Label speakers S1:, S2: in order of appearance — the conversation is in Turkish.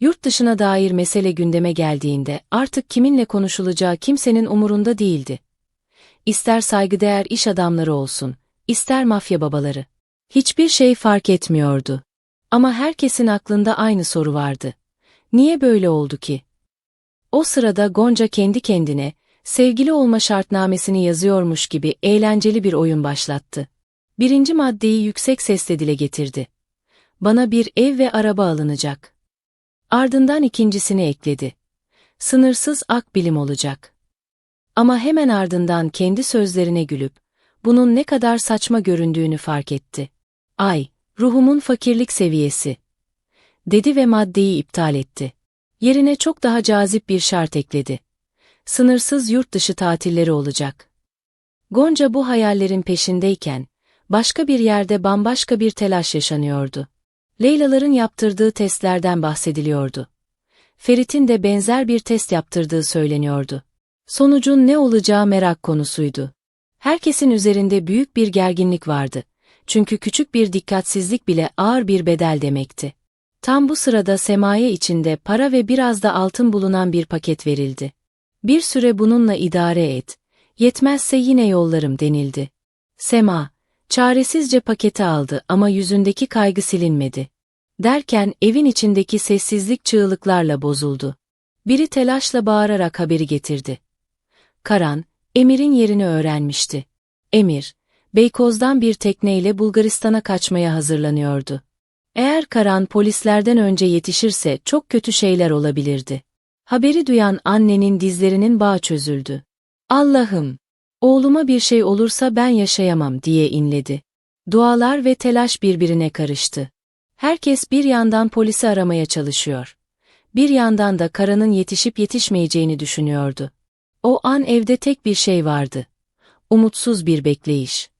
S1: Yurt dışına dair mesele gündeme geldiğinde artık kiminle konuşulacağı kimsenin umurunda değildi. İster saygıdeğer iş adamları olsun, ister mafya babaları. Hiçbir şey fark etmiyordu. Ama herkesin aklında aynı soru vardı. Niye böyle oldu ki? O sırada Gonca kendi kendine, sevgili olma şartnamesini yazıyormuş gibi eğlenceli bir oyun başlattı. Birinci maddeyi yüksek sesle dile getirdi. Bana bir ev ve araba alınacak. Ardından ikincisini ekledi. Sınırsız ak bilim olacak. Ama hemen ardından kendi sözlerine gülüp, bunun ne kadar saçma göründüğünü fark etti. Ay, ruhumun fakirlik seviyesi. Dedi ve maddeyi iptal etti. Yerine çok daha cazip bir şart ekledi. Sınırsız yurt dışı tatilleri olacak. Gonca bu hayallerin peşindeyken, başka bir yerde bambaşka bir telaş yaşanıyordu. Leylaların yaptırdığı testlerden bahsediliyordu. Ferit'in de benzer bir test yaptırdığı söyleniyordu. Sonucun ne olacağı merak konusuydu. Herkesin üzerinde büyük bir gerginlik vardı. Çünkü küçük bir dikkatsizlik bile ağır bir bedel demekti. Tam bu sırada semaye içinde para ve biraz da altın bulunan bir paket verildi. Bir süre bununla idare et, yetmezse yine yollarım denildi. Sema, çaresizce paketi aldı ama yüzündeki kaygı silinmedi. Derken evin içindeki sessizlik çığlıklarla bozuldu. Biri telaşla bağırarak haberi getirdi. Karan, Emir'in yerini öğrenmişti. Emir, Beykoz'dan bir tekneyle Bulgaristan'a kaçmaya hazırlanıyordu. Eğer Karan polislerden önce yetişirse çok kötü şeyler olabilirdi. Haberi duyan annenin dizlerinin bağı çözüldü. Allah'ım! Oğluma bir şey olursa ben yaşayamam diye inledi. Dualar ve telaş birbirine karıştı. Herkes bir yandan polisi aramaya çalışıyor. Bir yandan da Karan'ın yetişip yetişmeyeceğini düşünüyordu. O an evde tek bir şey vardı. Umutsuz bir bekleyiş.